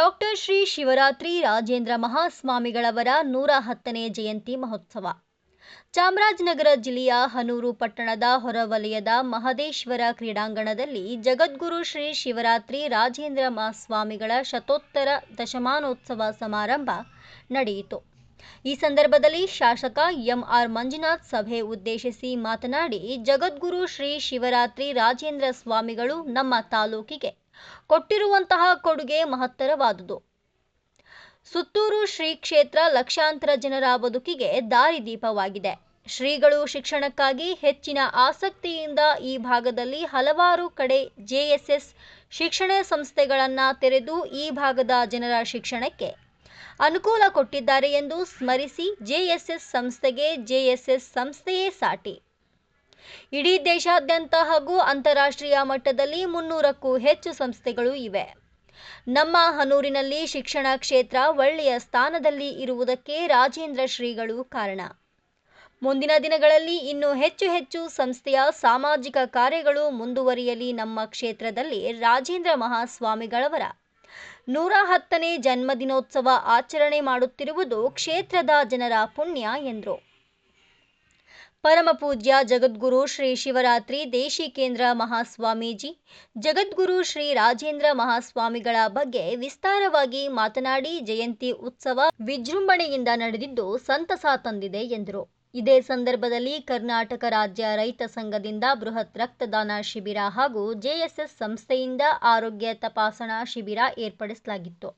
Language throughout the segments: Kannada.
ಡಾಕ್ಟರ್ ಶ್ರೀ ಶಿವರಾತ್ರಿ ರಾಜೇಂದ್ರ ಮಹಾಸ್ವಾಮಿಗಳವರ ನೂರ ಹತ್ತನೇ ಜಯಂತಿ ಮಹೋತ್ಸವ. ಚಾಮರಾಜನಗರ ಜಿಲ್ಲೆಯ ಹನೂರು ಪಟ್ಟಣದ ಹೊರವಲಯದ ಮಹದೇಶ್ವರ ಕ್ರೀಡಾಂಗಣದಲ್ಲಿ ಜಗದ್ಗುರು ಶ್ರೀ ಶಿವರಾತ್ರಿ ರಾಜೇಂದ್ರ ಮಹಾಸ್ವಾಮಿಗಳ ಶತೋತ್ತರ ದಶಮಾನೋತ್ಸವ ಸಮಾರಂಭ ನಡೆಯಿತು. ಈ ಸಂದರ್ಭದಲ್ಲಿ ಶಾಸಕ ಎಂಆರ್ ಮಂಜುನಾಥ್ ಸಭೆ ಉದ್ದೇಶಿಸಿ ಮಾತನಾಡಿ, ಜಗದ್ಗುರು ಶ್ರೀ ಶಿವರಾತ್ರಿ ರಾಜೇಂದ್ರ ಸ್ವಾಮಿಗಳು ನಮ್ಮ ತಾಲೂಕಿಗೆ ಕೊಟ್ಟಿರುವಂತಹ ಕೊಡುಗೆ ಮಹತ್ತರವಾದುದು. ಸುತ್ತೂರು ಶ್ರೀ ಕ್ಷೇತ್ರ ಲಕ್ಷಾಂತರ ಜನರ ಬದುಕಿಗೆ ದಾರಿದೀಪವಾಗಿದೆ ಶ್ರೀಗಳು ಶಿಕ್ಷಣಕ್ಕಾಗಿ ಹೆಚ್ಚಿನ ಆಸಕ್ತಿಯಿಂದ ಈ ಭಾಗದಲ್ಲಿ ಹಲವಾರು ಕಡೆ ಜೆಎಸ್ಎಸ್ ಶಿಕ್ಷಣ ಸಂಸ್ಥೆಗಳನ್ನು ತೆರೆದು ಈ ಭಾಗದ ಜನರ ಶಿಕ್ಷಣಕ್ಕೆ ಅನುಕೂಲ ಕೊಟ್ಟಿದ್ದಾರೆ ಎಂದು ಸ್ಮರಿಸಿ ಜೆಎಸ್ಎಸ್ ಸಂಸ್ಥೆಗೆ ಜೆಎಸ್ಎಸ್ ಸಂಸ್ಥೆಯೇ ಸಾಟಿ. ಇಡೀ ದೇಶಾದ್ಯಂತ ಹಾಗೂ ಅಂತಾರಾಷ್ಟ್ರೀಯ ಮಟ್ಟದಲ್ಲಿ ಮುನ್ನೂರಕ್ಕೂ ಹೆಚ್ಚು ಸಂಸ್ಥೆಗಳು ಇವೆ. ನಮ್ಮ ಹನೂರಿನಲ್ಲಿ ಶಿಕ್ಷಣ ಕ್ಷೇತ್ರ ಒಳ್ಳೆಯ ಸ್ಥಾನದಲ್ಲಿ ಇರುವುದಕ್ಕೆ ರಾಜೇಂದ್ರ ಶ್ರೀಗಳು ಕಾರಣ. ಮುಂದಿನ ದಿನಗಳಲ್ಲಿ ಇನ್ನೂ ಹೆಚ್ಚು ಹೆಚ್ಚು ಸಂಸ್ಥೆಯ ಸಾಮಾಜಿಕ ಕಾರ್ಯಗಳು ಮುಂದುವರಿಯಲಿ ನಮ್ಮ ಕ್ಷೇತ್ರದಲ್ಲಿ ರಾಜೇಂದ್ರ ಮಹಾಸ್ವಾಮಿಗಳವರ. ನೂರ ಹತ್ತನೇ ಜನ್ಮದಿನೋತ್ಸವ ಆಚರಣೆ ಮಾಡುತ್ತಿರುವುದು ಕ್ಷೇತ್ರದ ಜನರ ಪುಣ್ಯ ಎಂದರು. ಪರಮಪೂಜ್ಯ ಜಗದ್ಗುರು ಶ್ರೀ ಶಿವರಾತ್ರಿ ದೇಶಿಕೇಂದ್ರ ಮಹಾಸ್ವಾಮೀಜಿ, ಜಗದ್ಗುರು ಶ್ರೀ ರಾಜೇಂದ್ರ ಮಹಾಸ್ವಾಮಿಗಳ ಬಗ್ಗೆ ವಿಸ್ತಾರವಾಗಿ ಮಾತನಾಡಿ ಜಯಂತಿ ಉತ್ಸವ ವಿಜೃಂಭಣೆಯಿಂದ ನಡೆದಿದ್ದು ಸಂತಸ ತಂದಿದೆ ಎಂದರು. ಇದೇ ಸಂದರ್ಭದಲ್ಲಿ ಕರ್ನಾಟಕ ರಾಜ್ಯ ರೈತ ಸಂಘದಿಂದ ಬೃಹತ್ ರಕ್ತದಾನ ಶಿಬಿರ ಹಾಗೂ ಜೆಎಸ್ಎಸ್ ಸಂಸ್ಥೆಯಿಂದ ಆರೋಗ್ಯ ತಪಾಸಣಾ ಶಿಬಿರ ಏರ್ಪಡಿಸಲಾಗಿತ್ತು.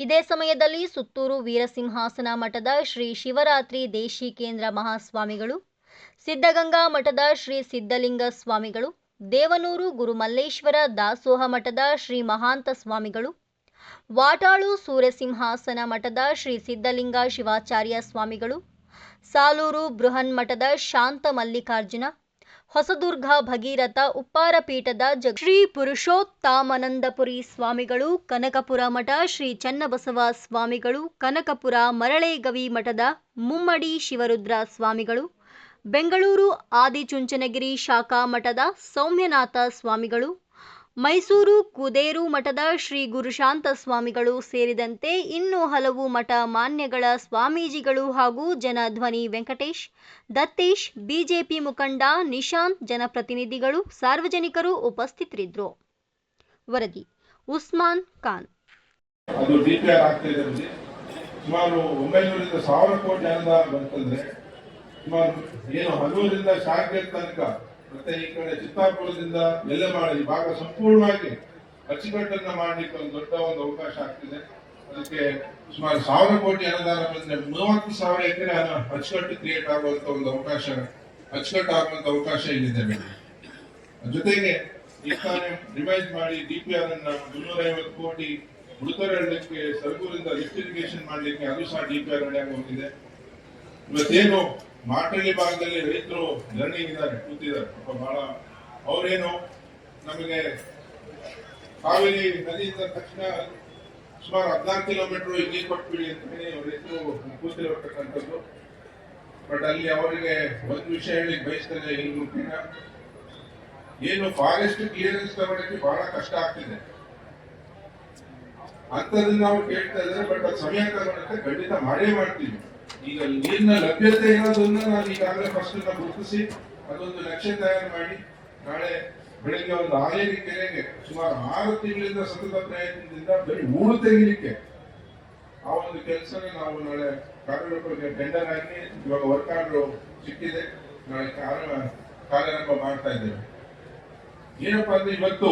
ಇದೇ ಸಮಯದಲ್ಲಿ ಸುತ್ತೂರು ವೀರಸಿಂಹಾಸನ ಮಠದ ಶ್ರೀ ಶಿವರಾತ್ರಿ ದೇಶಿಕೇಂದ್ರ ಮಹಾಸ್ವಾಮಿಗಳು, ಸಿದ್ಧಗಂಗಾ ಮಠದ ಶ್ರೀ ಸಿದ್ಧಲಿಂಗ ಸ್ವಾಮಿಗಳು, ದೇವನೂರು ಗುರುಮಲ್ಲೇಶ್ವರ ದಾಸೋಹ ಮಠದ ಶ್ರೀ ಮಹಾಂತ ಸ್ವಾಮಿಗಳು, ವಾಟಾಳು ಸೂರ್ಯಸಿಂಹಾಸನ ಮಠದ ಶ್ರೀ ಸಿದ್ಧಲಿಂಗ ಶಿವಾಚಾರ್ಯ ಸ್ವಾಮಿಗಳು, ಸಾಲೂರು ಬೃಹನ್ ಮಠದ ಶಾಂತ ಮಲ್ಲಿಕಾರ್ಜುನ ಹೊಸದುರ್ಗ ಭಗೀರಥ ಉಪ್ಪಾರ ಪೀಠದ ಜಗ ಶ್ರೀ ಪುರುಷೋತ್ತಮಾನಂದಪುರಿ ಸ್ವಾಮಿಗಳು, ಕನಕಪುರ ಮಠ ಶ್ರೀ ಚನ್ನಬಸವ ಸ್ವಾಮಿಗಳು, ಕನಕಪುರ ಮರಳೇಗವಿ ಮಠದ ಮುಮ್ಮಡಿ ಶಿವರುದ್ರ ಸ್ವಾಮಿಗಳು, ಬೆಂಗಳೂರು ಆದಿಚುಂಚನಗಿರಿ ಶಾಖಾ ಮಠದ ಸೌಮ್ಯನಾಥ ಸ್ವಾಮಿಗಳು ಮೈಸೂರು ಕುದೇರು ಮಠದ ಶ್ರೀ ಗುರುಶಾಂತ ಸ್ವಾಮಿಗಳು ಸೇರಿದಂತೆ ಇನ್ನೂ ಹಲವು ಮಠ ಮಾನ್ಯಗಳ ಸ್ವಾಮೀಜಿಗಳು ಹಾಗೂ ಜನಧ್ವನಿ ವೆಂಕಟೇಶ್, ದತ್ತೇಶ್, ಬಿಜೆಪಿ ಮುಖಂಡ ನಿಶಾಂತ್ ಜನಪ್ರತಿನಿಧಿಗಳು ಸಾರ್ವಜನಿಕರು ಉಪಸ್ಥಿತರಿದ್ದರು. ವರದಿ, ಉಸ್ಮಾನ್ ಖಾನ್. ಸುಮಾರು ಒಂಬೈನೂರಿಂದ ಸಾವಿರ ಕೋಟಿ ಬಂತಂದ್ರೆ ಸುಮಾರು ಏನು ಶಾಖೆ ತನಕ ಮತ್ತೆ ಈ ಕಡೆ ಚಿತ್ತಾಪುರದಿಂದ ನೆಲ್ಲೆಮಾಳ ಈ ಭಾಗ ಸಂಪೂರ್ಣವಾಗಿ ಅಚ್ಚುಕಟ್ಟನ್ನ ಮಾಡ್ಲಿಕ್ಕೆ ಒಂದು ದೊಡ್ಡ ಒಂದು ಅವಕಾಶ ಆಗ್ತಿದೆ. ಅದಕ್ಕೆ ಸುಮಾರು ಸಾವಿರ ಕೋಟಿ ಅನುದಾನ ಬಂದ್ರೆ ಮೂವತ್ತು ಸಾವಿರ ಎಕರೆ ಅಚ್ಚುಕಟ್ಟು ಕ್ರಿಯೇಟ್ ಆಗುವಂತ ಒಂದು ಅವಕಾಶ ಅಚ್ಚುಕಟ್ಟು ಆಗುವಂತ ಅವಕಾಶ ಇಲ್ಲಿದೆ ಜೊತೆಗೆ ರಿವೈಸ್ ಮಾಡಿ ಡಿಪಿಆರ್ ಅನ್ನ ಮುನ್ನೂರ ಐವತ್ತು ಕೋಟಿ ಮೃತರಕ್ಕೆ ಸರ್ಗೂರಿಂದ ಲಿಫ್ಟ್ ಇರಿಗೇಷನ್ ಮಾಡ್ಲಿಕ್ಕೆ ಅದು ಸಹ ಡಿಪಿಆರ್ ನಡೆಯಾಗಿ ಹೋಗಿದೆ ಇವತ್ತೇನು ಮಾಟಳ್ಳಿ ಭಾಗದಲ್ಲಿ ರೈತರು ಧರಣಿಗಿದ್ದಾರೆ ಕೂತಿದ್ದಾರೆ. ಪಾಪ ಬಹಳ ಅವರೇನು ನಮಗೆ ಕಾವೇರಿ ನದಿ ಇದ್ದ ತಕ್ಷಣ ಸುಮಾರು ಹದಿನಾರು ಕಿಲೋಮೀಟರ್ ಇಲ್ಲಿ ಕೊಟ್ಬಿಡಿ ಅಂತ ಹೇಳಿ ರೈತರು ಕೂತಿರತಕ್ಕಂಥದ್ದು. ಬಟ್ ಅಲ್ಲಿ ಅವರಿಗೆ ಒಂದು ವಿಷಯ ಹೇಳಿ ಇಲ್ಲಿ ಮುಖ್ಯ ಏನು ಫಾರೆಸ್ಟ್ ಕ್ಲಿಯರೆನ್ಸ್ ತಗೊಳಕ್ಕೆ ಬಹಳ ಕಷ್ಟ ಆಗ್ತಿದೆ. ಅಂತದನ್ನ ನಾವು ಕೇಳ್ತಾ ಇದ್ದಾರೆ ಬಟ್ ಅದು ಸಮಯ ತಗೊಳಕ್ಕೆ ಖಂಡಿತ ಮಾಡೇ ಮಾಡ್ತೀವಿ. ಈಗ ನೀರಿನ ಲಭ್ಯತೆ ಇರೋದನ್ನ ನಾನು ಈಗಾಗಲೇ ಫಸ್ಟ್ ಗುರುತಿಸಿ, ಅದೊಂದು ನಕ್ಷೆ ತಯಾರು ಮಾಡಿ, ನಾಳೆ ಬೆಳಿಗ್ಗೆ ಒಂದು ಆಲೇರಿ ಕೆರೆಗೆ ಸುಮಾರು ಆರು ತಿಂಗಳಿಂದ ಸತತ ಪ್ರಯತ್ನದಿಂದ ಬರೀ ಹೂಳು ತೆಗಿಲಿಕ್ಕೆ ಆ ಒಂದು ಕೆಲಸ ನಾವು ನಾಳೆ ಕಾರ್ಯರೂಪಕ್ಕೆ ಟೆಂಡರ್ ಆಗಿ ಇವಾಗ ವರ್ಕ್ ಆರ್ಡರ್ ಸಿಕ್ಕಿದೆ. ನಾಳೆ ಕಾರ್ಯ, ಕಾರ್ಯಾರಂಭ ಮಾಡ್ತಾ ಇದ್ದೇವೆ. ಏನಪ್ಪಾ ಅಂದ್ರೆ ಇವತ್ತು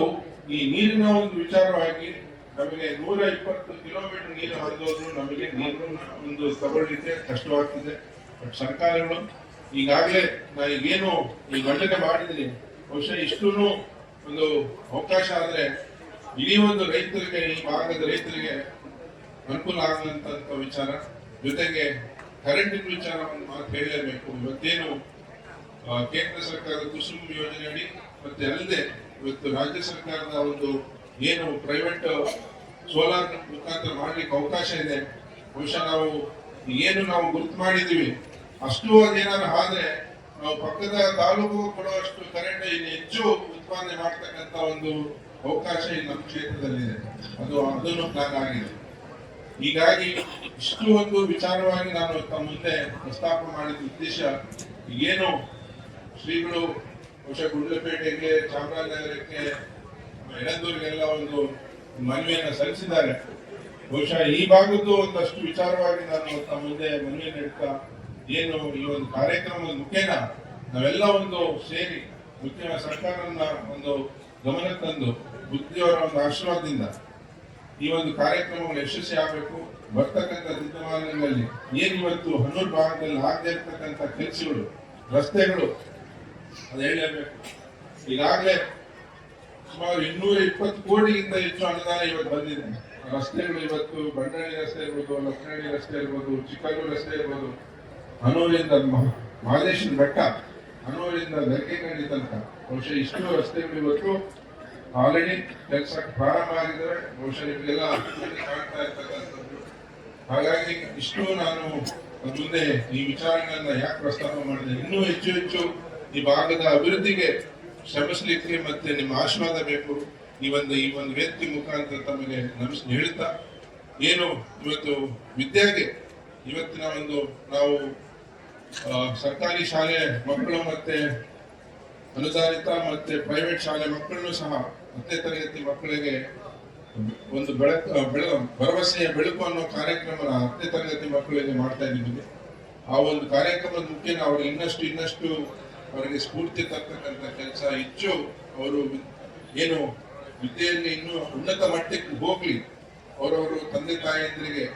ಈ ನೀರಿನ ಒಂದು ವಿಚಾರವಾಗಿ ನಮಗೆ ನೂರ ಇಪ್ಪತ್ತು ಕಿಲೋಮೀಟರ್ ನೀರು ಹರಿದೋದ್ರು ನಮಗೆ ನೀರು ಒಂದು ತಗೊಳ್ಳಿಕ್ಕೆ ಕಷ್ಟವಾಗ್ತಿದೆ. ಬಟ್ ಸರ್ಕಾರಗಳು ಈಗಾಗಲೇ ನಾ ಈಗೇನು ಈ ಮಂಡನೆ ಮಾಡಿದ್ರಿ ಬಹುಶಃ ಇಷ್ಟೂ ಒಂದು ಅವಕಾಶ ಆದರೆ ಇಡೀ ಒಂದು ರೈತರಿಗೆ, ಈ ಭಾಗದ ರೈತರಿಗೆ ಅನುಕೂಲ ಆಗುವಂತ ವಿಚಾರ. ಜೊತೆಗೆ ಕರೆಂಟಿನ ವಿಚಾರವನ್ನು ಮಾತು ಹೇಳಲೇಬೇಕು. ಇವತ್ತೇನು ಕೇಂದ್ರ ಸರ್ಕಾರದ ಕುಸುಮ್ ಯೋಜನೆ ಅಡಿ ಮತ್ತೆ ಅಲ್ಲದೆ ಇವತ್ತು ರಾಜ್ಯ ಸರ್ಕಾರದ ಒಂದು ಏನು ಪ್ರೈವೇಟ್ ಸೋಲಾರ್ ಮುಖಾಂತರ ಮಾಡಲಿಕ್ಕೆ ಅವಕಾಶ ಇದೆ. ಬಹುಶಃ ನಾವು ಏನು ನಾವು ಗುರುತು ಮಾಡಿದ್ದೀವಿ. ಅಷ್ಟು ಏನಾದ್ರು ಆದ್ರೆ ನಾವು ಪಕ್ಕದ ತಾಲೂಕು ಕೊಡುವಷ್ಟು ಕರೆಂಟ್ ಇನ್ನು ಹೆಚ್ಚು ಉತ್ಪಾದನೆ ಮಾಡ್ತಕ್ಕಂಥ ಒಂದು ಅವಕಾಶ ಇಲ್ಲಿ ನಮ್ಮ ಕ್ಷೇತ್ರದಲ್ಲಿದೆ ಅದು ಅದನ್ನು ಪ್ಲಾನ್ ಆಗಿದೆ. ಹೀಗಾಗಿ ಇಷ್ಟು ಒಂದು ವಿಚಾರವಾಗಿ ನಾನು ತಮ್ಮ ಮುಂದೆ ಪ್ರಸ್ತಾಪ ಮಾಡಿದ ಉದ್ದೇಶ ಏನು? ಶ್ರೀಗಳು ಬಹುಶಃ ಗುಂಡ್ಲಪೇಟೆಗೆ, ಚಾಮರಾಜನಗರಕ್ಕೆ ಎಳಂದೂರಿಗೆಲ್ಲ ಒಂದು ಮನವಿಯನ್ನು ಸಲ್ಲಿಸಿದ್ದಾರೆ. ಬಹುಶಃ ಈ ಭಾಗದ್ದು ಒಂದಷ್ಟು ವಿಚಾರವಾಗಿ ನಾನು ತಮ್ಮ ಮುಂದೆ ಮನವಿ ಇಡ್ತಾ ಏನು ಈ ಒಂದು ಕಾರ್ಯಕ್ರಮದ ಮುಖೇನ ನಾವೆಲ್ಲ ಒಂದು ಸೇರಿ ಮುಖ್ಯ ಸರ್ಕಾರನ ಒಂದು ಗಮನಕ್ಕೆ ತಂದು ಬುದ್ಧಿಯವರ ಒಂದು ಆಶೀರ್ವಾದದಿಂದ ಈ ಒಂದು ಕಾರ್ಯಕ್ರಮಗಳು ಯಶಸ್ವಿ ಆಗಬೇಕು. ಬರ್ತಕ್ಕಂಥ ದಿನಮಾನಗಳಲ್ಲಿ ಏನು ಇವತ್ತು ಹನ್ನೂರು ಭಾಗದಲ್ಲಿ ಆಗದೆ ಇರ್ತಕ್ಕಂಥ ಕೆಲಸಗಳು, ರಸ್ತೆಗಳು, ಅದು ಹೇಳಲೇಬೇಕು. ಈಗಾಗಲೇ ಸುಮಾರು ಇನ್ನೂರ ಇಪ್ಪತ್ತು ಕೋಟಿಗಿಂತ ಹೆಚ್ಚು ಅನುದಾನ ಇವತ್ತು ಬಂದಿದೆ. ರಸ್ತೆಗಳು ಇವತ್ತು ಬಂಡಳ್ಳಿ ರಸ್ತೆ ಇರ್ಬೋದು ಲಕ್ಷಣಿ ರಸ್ತೆ ಇರ್ಬೋದು ಚಿಕ್ಕಲ್ಲು ರಸ್ತೆ ಇರ್ಬೋದು. ಹನೂರಿಂದ ಮಹದೇಶನ ಬೆಟ್ಟ, ಹನೂರಿಂದ ಗರ್ಕೆಕಂಡಿ ತನಕ. ಬಹುಶಃ ಇಷ್ಟು ರಸ್ತೆಗಳು ಇವತ್ತು ಆಲ್ರೆಡಿ ಕೆಲಸ ಪ್ರಾರಂಭ ಆಗಿದ್ದಾರೆ ಬಹುಶಃ ನಿಮಗೆಲ್ಲ ಕಾಣ್ತಾ ಇರ್ತಕ್ಕಂಥದ್ದು. ಹಾಗಾಗಿ ಇಷ್ಟು ನಾನು ಮುಂದೆ ಈ ವಿಚಾರಗಳನ್ನ ಯಾಕೆ ಪ್ರಸ್ತಾಪ ಮಾಡಿದೆ? ಇನ್ನೂ ಹೆಚ್ಚು ಹೆಚ್ಚು ಈ ಭಾಗದ ಅಭಿವೃದ್ಧಿಗೆ ಶ್ರಮಿಸಲಿಕ್ಕೆ ಮತ್ತೆ ನಿಮ್ಮ ಆಶೀರ್ವಾದ ಬೇಕು. ಈ ಒಂದು ಈ ಒಂದು ವ್ಯಕ್ತಿ ಮುಖಾಂತರ ತಮಗೆ ನಮಸ್ ಹೇಳ್ತಾ, ಏನು ಇವತ್ತು ವಿದ್ಯೆಗೆ ಇವತ್ತಿನ ಒಂದು ನಾವು ಸರ್ಕಾರಿ ಶಾಲೆ ಮಕ್ಕಳು ಮತ್ತೆ ಅನುದಾನಿತ ಮತ್ತೆ ಪ್ರೈವೇಟ್ ಶಾಲೆ ಮಕ್ಕಳನ್ನು ಸಹ ಹತ್ತನೇ ತರಗತಿ ಮಕ್ಕಳಿಗೆ ಒಂದು ಬೆಳಕು ಬೆಳ, ಭರವಸೆಯ ಬೆಳಕು ಅನ್ನೋ ಕಾರ್ಯಕ್ರಮ ಹತ್ತನೇ ತರಗತಿ ಮಕ್ಕಳಿಗೆ ಮಾಡ್ತಾ ಇದ್ದೀವಿ. ಆ ಒಂದು ಕಾರ್ಯಕ್ರಮದ ಮುಖ್ಯ ಅವರು ಇನ್ನಷ್ಟು ಇನ್ನಷ್ಟು ಅವರಿಗೆ ಸ್ಫೂರ್ತಿ ತರ್ತಕ್ಕಂಥ ಕೆಲಸ ಹೆಚ್ಚು. ಅವರು ಏನು ವಿದ್ಯೆಯಲ್ಲಿ ಇನ್ನೂ ಉನ್ನತ ಮಟ್ಟಕ್ಕೆ ಹೋಗ್ಲಿ. ಅವರವರು ತಂದೆ ತಾಯಿಯಂದ್ರಿಗೆ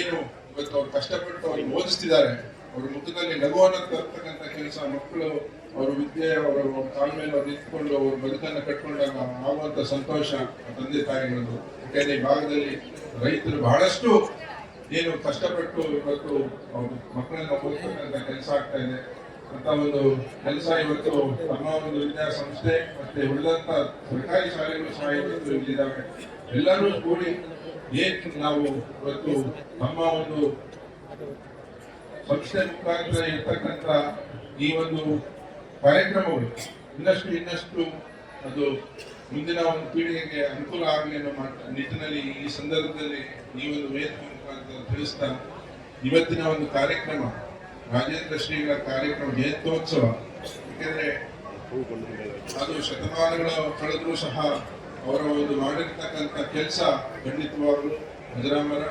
ಏನು ಇವತ್ತು ಅವ್ರು ಕಷ್ಟಪಟ್ಟು ಅವ್ರಿಗೆ ಓದಿಸ್ತಿದ್ದಾರೆ. ಅವ್ರ ಮುಖದಲ್ಲಿ ನಗುವನ್ನು ತರ್ತಕ್ಕಂಥ ಕೆಲಸ ಮಕ್ಕಳು, ಅವರು ವಿದ್ಯೆ, ಅವರು ಕಾಲ ಮೇಲೆ ಅವ್ರು ನಿಂತ್ಕೊಂಡು ಅವ್ರ ಬದುಕನ್ನು ಕಟ್ಕೊಂಡಾಗ ಆಗುವಂತ ಸಂತೋಷ ತಂದೆ ತಾಯಿಗಳದ್ದು. ಯಾಕಂದರೆ ಈ ಭಾಗದಲ್ಲಿ ರೈತರು ಬಹಳಷ್ಟು ಏನು ಕಷ್ಟಪಟ್ಟು ಇವತ್ತು ಮಕ್ಕಳನ್ನ ಓದಿಸ್ತಕ್ಕಂಥ ಕೆಲಸ ಆಗ್ತಾ ಇದೆ. ಅಂತ ಒಂದು ಕೆಲಸ ಇವತ್ತು ನಮ್ಮ ಒಂದು ವಿದ್ಯಾಸಂಸ್ಥೆ ಮತ್ತೆ ಉಳಿದಂತ ಸರ್ಕಾರಿ ಶಾಲೆಗಳು ಸಹ ಇವತ್ತು ಇಲ್ಲಿದ್ದಾವೆ. ಎಲ್ಲರೂ ಕೂಡಿ ಏನು ನಾವು ಇವತ್ತು ನಮ್ಮ ಒಂದು ಸಂಸ್ಥೆ ಮುಖಾಂತರ ಇರ್ತಕ್ಕಂಥ ಈ ಒಂದು ಕಾರ್ಯಕ್ರಮಗಳು ಇನ್ನಷ್ಟು ಇನ್ನಷ್ಟು ಅದು ಮುಂದಿನ ಒಂದು ಪೀಳಿಗೆಗೆ ಅನುಕೂಲ ಆಗಲಿ ಅನ್ನೋ ನಿಟ್ಟಿನಲ್ಲಿ ಈ ಸಂದರ್ಭದಲ್ಲಿ ಈ ಒಂದು ವೇದಿಕೆ ಮುಖಾಂತರ ತಿಳಿಸ್ತಾ ಇವತ್ತಿನ ಒಂದು ಕಾರ್ಯಕ್ರಮ ರಾಜೇಂದ್ರ ಶ್ರೀಗಳ ಕಾರ್ಯಕ್ರಮ ಜಯಂತ್ಯೋತ್ಸವ ಯಾಕೆಂದ್ರೆ ಅದು ಶತಮಾನಗಳ ಕಳೆದರೂ ಸಹ ಅವರ ಒಂದು ಮಾಡಿರ್ತಕ್ಕಂಥ ಕೆಲಸ ಖಂಡಿತವಾಗ್ಲು ಅಜರಾಮರ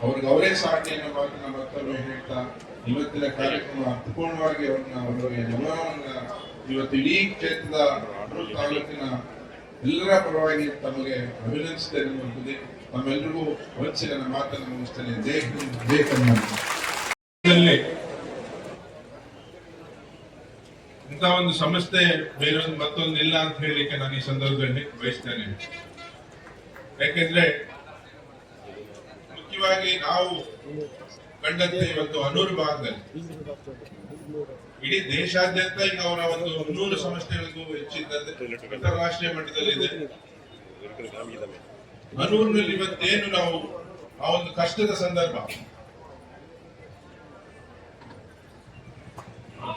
ಅವ್ರಿಗೆ ಅವರೇ ಸಾಟಿ ಅನ್ನೋ ಮಾತನ್ನ ಮತ್ತೊಮ್ಮೆ ಹೇಳ್ತಾ ಇವತ್ತಿನ ಕಾರ್ಯಕ್ರಮ ಅರ್ಥಪೂರ್ಣವಾಗಿ ಅವ್ರನ್ನ ಅವರಿಗೆ ನಮನವನ್ನ ಇವತ್ತು ಇಡೀ ಕ್ಷೇತ್ರದ ತಾಲೂಕಿನ ಎಲ್ಲರ ಪರವಾಗಿ ತಮಗೆ ಅಭಿನಂದಿಸ್ತೇನೆ ತಮ್ಮೆಲ್ಲರಿಗೂ ಹೊಲಿಸಿ ನನ್ನ ಮಾತನ್ನು ಮುಗಿಸ್ತೇನೆ. ಜೈ ಹಿಂದ್ ಜೈ ಕರ್ನಾಟಕ ಇದರಲ್ಲಿ ಇಂಥ ಒಂದು ಸಂಸ್ಥೆ ಬೇರೆ ಒಂದು ಮತ್ತೊಂದು ಇಲ್ಲ ಅಂತ ಹೇಳಲಿಕ್ಕೆ ನಾನು ಈ ಸಂದರ್ಭದಲ್ಲಿ ಬಯಸ್ತೇನೆ. ಯಾಕೆಂದ್ರೆ ಮುಖ್ಯವಾಗಿ ನಾವು ಕಂಡಂತೆ ಇವತ್ತು ಹನ್ನೂರು ಭಾಗದಲ್ಲಿ. ಇಡೀ ದೇಶಾದ್ಯಂತ ಈಗ ಅವರ ಒಂದು ನೂರು ಸಂಸ್ಥೆಗಳಿಗೂ ಹೆಚ್ಚಿದ್ದಂತೆ ಅಂತಾರಾಷ್ಟ್ರೀಯ ಮಟ್ಟದಲ್ಲಿದೆ ಹನೂರಿನಲ್ಲಿ ಇವತ್ತೇನು ನಾವು ಆ ಒಂದು ಕಷ್ಟದ ಸಂದರ್ಭ.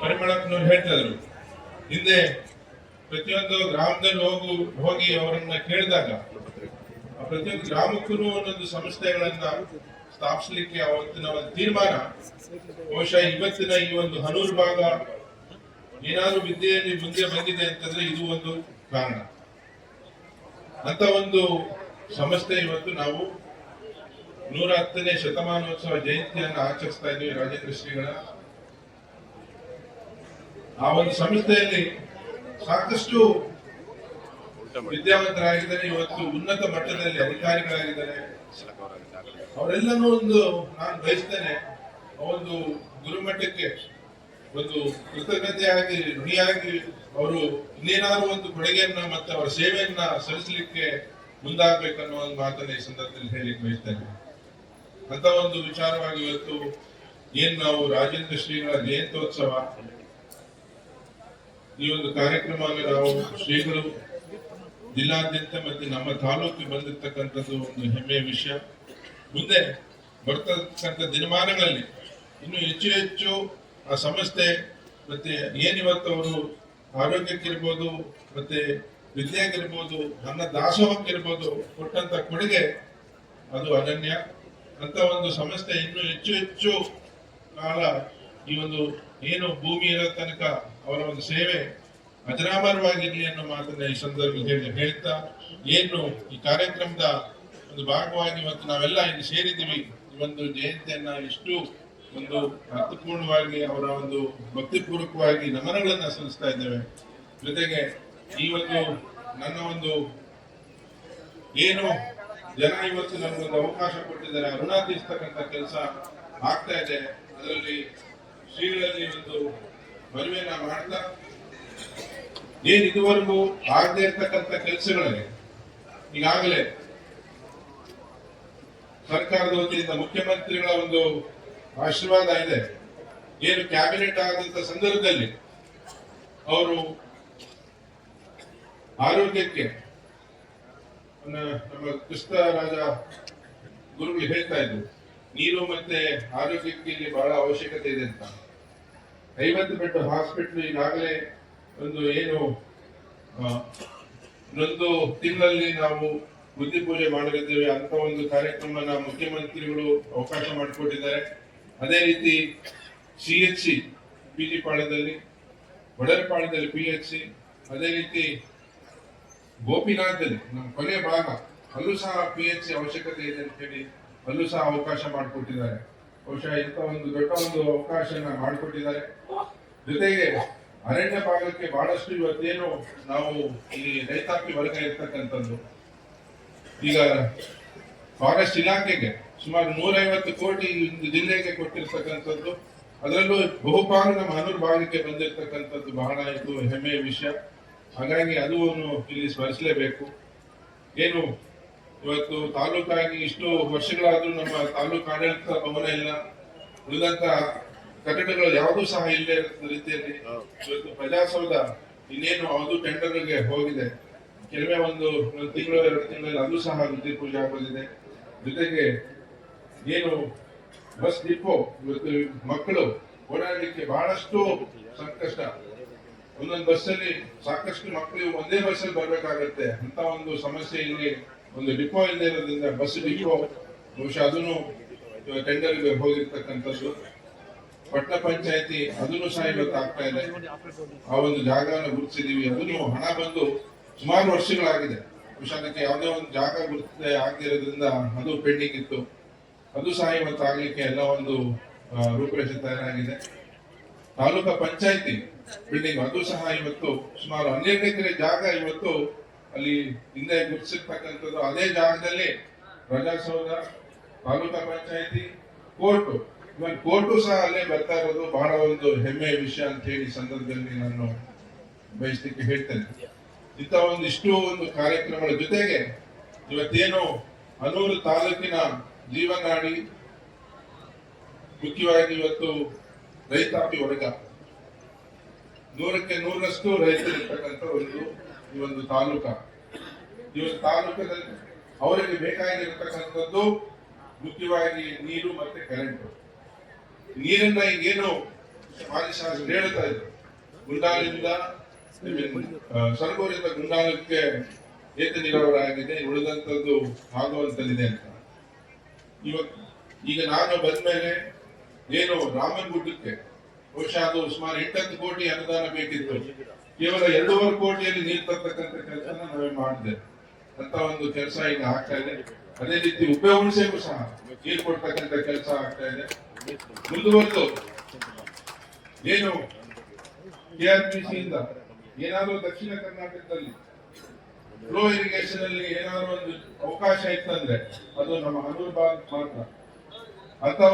ಪರಿಮಳಪ್ಪನವ್ರು ಹೇಳ್ತಾ ಇದ್ರು ಹಿಂದೆ ಪ್ರತಿಯೊಂದು ಗ್ರಾಮದಲ್ಲಿ ಹೋಗು, ಹೋಗಿ ಅವರನ್ನ ಕೇಳಿದಾಗ ಪ್ರತಿಯೊಂದು ಗ್ರಾಮಕ್ಕೂ ಒಂದೊಂದು ಸಂಸ್ಥೆಗಳನ್ನ ಸ್ಥಾಪಿಸಲಿಕ್ಕೆ ಅವತ್ತಿನ ಒಂದು ತೀರ್ಮಾನ, ಬಹುಶಃ ಇವತ್ತಿನ ಈ ಒಂದು ಹನೂರು ಭಾಗ ಏನಾದ್ರೂ ವಿದ್ಯೆಯಲ್ಲಿ ಮುಂದೆ ಬಂದಿದೆ ಅಂತಂದ್ರೆ ಇದು ಒಂದು ಕಾರಣ. ಅಂತ ಒಂದು ಸಂಸ್ಥೆ ಇವತ್ತು ನಾವು ನೂರ ಹತ್ತನೇ ಶತಮಾನೋತ್ಸವ ಜಯಂತಿಯನ್ನು ಆಚರಿಸ್ತಾ ಇದ್ದೀವಿ ರಾಜೇಂದ್ರ ಶ್ರೀಗಳ ಆ ಒಂದು ಸಂಸ್ಥೆಯಲ್ಲಿ ಸಾಕಷ್ಟು ವಿದ್ಯಾವಂತರಾಗಿದ್ದಾರೆ, ಇವತ್ತು ಉನ್ನತ ಮಟ್ಟದಲ್ಲಿ ಅಧಿಕಾರಿಗಳಾಗಿದ್ದಾರೆ. ಅವರೆಲ್ಲನೂ ಒಂದು ನಾನು ಬಯಸ್ತೇನೆ ಒಂದು ಗುರುಮಟ್ಟಕ್ಕೆ ಒಂದು ಕೃತಜ್ಞತೆಯಾಗಿ, ಋಣಿಯಾಗಿ ಅವರು ಇನ್ನೇನಾದ್ರು ಒಂದು ಕೊಡುಗೆಯನ್ನ ಮತ್ತೆ ಅವರ ಸೇವೆಯನ್ನ ಸಲ್ಲಿಸಲಿಕ್ಕೆ ಮುಂದಾಗಬೇಕನ್ನೋ ಒಂದು ಮಾತನ್ನ ಈ ಸಂದರ್ಭದಲ್ಲಿ ಹೇಳಿಕ್ ಬಯಸ್ತೇನೆ. ಅಂತ ಒಂದು ವಿಚಾರವಾಗಿ ಇವತ್ತು ಏನ್ ನಾವು ರಾಜೇಂದ್ರ ಶ್ರೀಗಳ ಜಯಂತ್ಯೋತ್ಸವ ಈ ಒಂದು ಕಾರ್ಯಕ್ರಮವನ್ನು ನಾವು ಶ್ರೀಗಳು ಜಿಲ್ಲಾದ್ಯಂತ ಮತ್ತೆ ನಮ್ಮ ತಾಲೂಕಿಗೆ ಬಂದಿರ್ತಕ್ಕಂಥದ್ದು ಒಂದು ಹೆಮ್ಮೆಯ ವಿಷಯ. ಮುಂದೆ ಬರ್ತಕ್ಕಂಥ ದಿನಮಾನಗಳಲ್ಲಿ ಇನ್ನು ಹೆಚ್ಚು ಹೆಚ್ಚು ಆ ಸಂಸ್ಥೆ ಮತ್ತೆ ಏನಿವತ್ತು ಅವರು ಆರೋಗ್ಯಕ್ಕಿರ್ಬೋದು, ಮತ್ತೆ ವಿದ್ಯೆಗಿರ್ಬೋದು ಅನ್ನ ದಾಸೋಹಕ್ಕಿರ್ಬೋದು ಕೊಟ್ಟಂತ ಕೊಡುಗೆ ಅದು ಅನನ್ಯ. ಅಂತ ಒಂದು ಸಂಸ್ಥೆ ಇನ್ನೂ ಹೆಚ್ಚು ಹೆಚ್ಚು ಕಾಲ ಈ ಒಂದು ಏನು ಭೂಮಿ ಇರೋ ತನಕ ಅವರ ಒಂದು ಸೇವೆ ಅಜರಾಮರವಾಗಿರಲಿ ಅನ್ನೋ ಮಾತನ್ನ ಈ ಸಂದರ್ಭದಲ್ಲಿ ಹೇಳಿ ಹೇಳ್ತಾ, ಏನು ಈ ಕಾರ್ಯಕ್ರಮದ ಒಂದು ಭಾಗವಾಗಿ ಇವತ್ತು ನಾವೆಲ್ಲ ಇಲ್ಲಿ ಸೇರಿದ್ದೀವಿ, ಈ ಒಂದು ಜಯಂತಿಯನ್ನ ಇಷ್ಟು ಒಂದು ಅರ್ಥಪೂರ್ಣವಾಗಿ ಅವರ ಒಂದು ಭಕ್ತಿಪೂರ್ವಕವಾಗಿ ನಮನಗಳನ್ನ ಸಲ್ಲಿಸ್ತಾ ಇದ್ದೇವೆ. ಜೊತೆಗೆ ಈ ಒಂದು ನನ್ನ ಒಂದು ಏನು ಜನ ಇವತ್ತು ನಮಗೊಂದು ಅವಕಾಶ ಕೊಟ್ಟಿದ್ದಾರೆ ಅರುಣಾ ತೀರ್ಸ್ತಕ್ಕಂಥ ಕೆಲಸ ಆಗ್ತಾ ಇದೆ. ಅದರಲ್ಲಿ ಶ್ರೀಗಳಲ್ಲಿ ಒಂದು ಮನವಿಯನ್ನ ಮಾಡ್ತಾ ಏನ್ ಇದುವರೆಗೂ ಆಗದೆ ಇರ್ತಕ್ಕಂಥ ಕೆಲಸಗಳಲ್ಲಿ ಈಗಾಗಲೇ ಸರ್ಕಾರದ ವತಿಯಿಂದ ಮುಖ್ಯಮಂತ್ರಿಗಳ ಒಂದು ಆಶೀರ್ವಾದ ಇದೆ. ಏನು ಕ್ಯಾಬಿನೆಟ್ ಆದಂತ ಸಂದರ್ಭದಲ್ಲಿ ಅವರು ಆರೋಗ್ಯಕ್ಕೆ ನಮ್ಮ- ಕೃಷ್ಣ ರಾಜ ಗುರುಗಳು ಹೇಳ್ತಾ ಇದ್ರು, ನೀರು ಮತ್ತೆ ಆರೋಗ್ಯಕ್ಕೆ ಬಹಳ ಅವಶ್ಯಕತೆ ಇದೆ ಅಂತ. ಐವತ್ತು ಬೆಡ್ ಹಾಸ್ಪಿಟಲ್ ಈಗಾಗಲೇ ಒಂದು ಏನು ಒಂದು ತಿಂಗಳಲ್ಲಿ ನಾವು ಬುದ್ಧಿ ಪೂಜೆ ಮಾಡಲಿದ್ದೇವೆ ಅಂತ ಒಂದು ಕಾರ್ಯಕ್ರಮನ ಮುಖ್ಯಮಂತ್ರಿಗಳು ಅವಕಾಶ ಮಾಡಿಕೊಟ್ಟಿದ್ದಾರೆ. ಅದೇ ರೀತಿ C H C, P G ಪಾಳ್ಯದಲ್ಲಿ P H C, ಅದೇ ರೀತಿ ಗೋಪಿನಾಥದಲ್ಲಿ ನಮ್ಮ ಕೊನೆ ಭಾಗ, ಅಲ್ಲೂ ಸಹ ಪಿ ಎಚ್ ಸಿ ಅವಶ್ಯಕತೆ ಇದೆ ಅಂತ ಹೇಳಿ ಅಲ್ಲೂ ಸಹ ಅವಕಾಶ ಮಾಡಿಕೊಟ್ಟಿದ್ದಾರೆ. ಬಹುಶಃ ಇಂಥ ಒಂದು ದೊಡ್ಡ ಒಂದು ಅವಕಾಶನ ಮಾಡಿಕೊಟ್ಟಿದ್ದಾರೆ. ಜೊತೆಗೆ ಅರಣ್ಯ ಭಾಗಕ್ಕೆ ಬಹಳಷ್ಟು ಇವತ್ತೇನು ನಾವು ಈ ರೈತಾಪಿ ವರ್ಗ ಇರ್ತಕ್ಕಂಥದ್ದು. ಈಗ ಫಾರೆಸ್ಟ್ ಇಲಾಖೆಗೆ ಸುಮಾರು ನೂರೈವತ್ತು ಕೋಟಿ ಜಿಲ್ಲೆಗೆ ಕೊಟ್ಟಿರ್ತಕ್ಕಂಥದ್ದು. ಅದರಲ್ಲೂ ಬಹುಪಾಲು ನಮ್ಮ ಹನೂರು ಭಾಗಕ್ಕೆ ಬಂದಿರತಕ್ಕಂಥದ್ದು ಬಹಳ ಇದು ಹೆಮ್ಮೆಯ ವಿಷಯ. ಹಾಗಾಗಿ ಅದು ಇಲ್ಲಿ ಸ್ಮರಿಸಲೇಬೇಕು. ಏನು ಇವತ್ತು ತಾಲೂಕಾಗಿ ಇಷ್ಟು ವರ್ಷಗಳಾದ್ರೂ ನಮ್ಮ ತಾಲೂಕು ಆಡಳಿತ ಭವನ ಇಲ್ಲ ಉಳಿದಂತ ಕಟ್ಟಡಗಳು ಯಾವುದೂ ಸಹ ಇಲ್ಲದೆ ರೀತಿಯಲ್ಲಿ ಇವತ್ತು ಪ್ರಜಾಸೌಧ ಇನ್ನೇನು ಅದು ಟೆಂಡರ್ಗೆ ಹೋಗಿದೆ. ಕೆಲವೇ ಒಂದು ಒಂದು ತಿಂಗಳು, ಎರಡು ತಿಂಗಳಲ್ಲಿ ಅದು ಸಹ ವೃತ್ತಿ ಪೂಜೆ ಆಗೋದಿದೆ ಜೊತೆಗೆ ಏನು ಬಸ್ ಡಿಪೋ ಇವತ್ತು ಮಕ್ಕಳು ಓಡಾಡಲಿಕ್ಕೆ ಬಹಳಷ್ಟು ಸಂಕಷ್ಟ. ಒಂದೊಂದು ಬಸ್ಸಲ್ಲಿ ಸಾಕಷ್ಟು ಮಕ್ಕಳು ಒಂದೇ ಬಸ್ಸಲ್ಲಿ ಬರ್ಬೇಕಾಗತ್ತೆ. ಅಂತ ಒಂದು ಸಮಸ್ಯೆ ಇಲ್ಲಿ ಒಂದು ಡಿಪೋ ಇಲ್ಲದೆ ಇರೋದ್ರಿಂದ ಬಸ್ ಡಿಪೋ, ಬಹುಶಃ ಅದನ್ನು ಟೆಂಡರ್ಗೆ ಹೋಗಿರ್ತಕ್ಕಂಥದ್ದು. ಪಟ್ಟಣ ಪಂಚಾಯತಿ ಅದನ್ನು ಸಹ ಇವತ್ತು ಆಗ್ತಾ ಇದೆ. ಆ ಒಂದು ಜಾಗವನ್ನು ಗುರುತಿಸಿದೀವಿ. ಅದನ್ನು ಹಣ ಬಂದು ಸುಮಾರು ವರ್ಷಗಳಾಗಿದೆ. ಬಹುಶಃ ಅದಕ್ಕೆ ಯಾವುದೇ ಒಂದು ಜಾಗ ಗುರುತಿಸದೆ ಆಗದಿರೋದ್ರಿಂದ ಅದು ಪೆಂಡಿಂಗ್ ಇತ್ತು. ಅದು ಸಹ ಇವತ್ತು ಆಗ್ಲಿಕ್ಕೆ ಎಲ್ಲ ಒಂದು ರೂಪರೇಷೆ ತಯಾರಾಗಿದೆ. ತಾಲೂಕಾ ಪಂಚಾಯತಿ ಬಿಲ್ಡಿಂಗ್ ಅದು ಸಹ ಇವತ್ತು ಸುಮಾರು ಹನ್ನೆರಡು ಎಕರೆ ಜಾಗ ಇವತ್ತು ಅಲ್ಲಿ ಹಿಂದೆ ಗುರುತಿಸಿರ್ತಕ್ಕಂಥದ್ದು ಅದೇ ಜಾಗದಲ್ಲಿ Prajasoudha taluka panchayati, court. Even court ಸಹ ಅಲ್ಲೇ ಬರ್ತಾ ಇರೋದು ಬಹಳ ಒಂದು ಹೆಮ್ಮೆಯ ವಿಷಯ ಅಂತ ಹೇಳಿ ಸಂದರ್ಭದಲ್ಲಿ ನಾನು ಬಯಸ್ಲಿಕ್ಕೆ ಹೇಳ್ತೇನೆ. ಇಂಥ ಒಂದಿಷ್ಟು ಒಂದು ಕಾರ್ಯಕ್ರಮಗಳ ಜೊತೆಗೆ ಇವತ್ತೇನು ಹನೂರು ತಾಲೂಕಿನ ಜೀವನಾಡಿ ಮುಖ್ಯವಾಗಿ ಇವತ್ತು ರೈತಾಪಿ ವರ್ಗ. ನೂರಕ್ಕೆ ನೂರರಷ್ಟು ರೈತರಿರ್ತಕ್ಕಂಥ ಒಂದು ಈ ಒಂದು ತಾಲೂಕ. ಈ ಒಂದು ಅವರಿಗೆ ಬೇಕಾಗಿರತಕ್ಕಂಥದ್ದು ಮುಖ್ಯವಾಗಿ ನೀರು ಮತ್ತೆ ಕರೆಂಟ್ ನೀರನ್ನ ಈಗೇನು ಮಾಜಿ ಶಾಸಕರು ಹೇಳ್ತಾ ಇದ್ರು. ಗುಂಡಾಲಿಂದ ಸರಗೂರಿಂದ ಗುಂಡಾಲಕ್ಕೆ ಏತ ನೀರಾವರಿ ಆಗಿದೆ ಉಳಿದಂತದ್ದು ಆಗುವಂತಲ್ಲಿದೆ ಅಂತ. ಇವತ್ತು ಈಗ ನಾನು ಬಂದ್ಮೇಲೆ ಏನು ರಾಮನಗುಡ್ಡಕ್ಕೆ ಬಹುಶಃ ಅದು ಸುಮಾರು ಎಂಟತ್ತು ಕೋಟಿ ಅನುದಾನ ಬೇಕಿತ್ತು. ಕೇವಲ ಎರಡೂವರೆ ಕೋಟಿಯಲ್ಲಿ ನೀರು ತರ್ತಕ್ಕಂಥ ಕೆಲಸ ನಾವೇ ಮಾಡಿದೆ. ಅಂತ ಒಂದು ಕೆಲಸ ಈಗ ಆಗ್ತಾ ಇದೆ. ಅದೇ ರೀತಿ ಹುಣಸೆಗೂ ಸಹ ನೀರು ಕೊಡ್ತಕ್ಕಂಥ ಕೆಲಸ ಆಗ್ತಾ ಇದೆ. ಮುಂದುವರೆದು ಏನು ಕೆಆರ್ಪಿಸಿ ಇಂದ ಏನಾದರೂ ದಕ್ಷಿಣ ಕರ್ನಾಟಕದಲ್ಲಿ ಫ್ಲೋ ಇರಿಗೇಷನ್ ಅಲ್ಲಿ ಏನಾದ್ರು ಒಂದು ಅವಕಾಶ ಇತ್ತಂದ್ರೆ ಅದು ನಮ್ಮ ಅನುಭವ ಮಾತ್ರ. ಅಥವಾ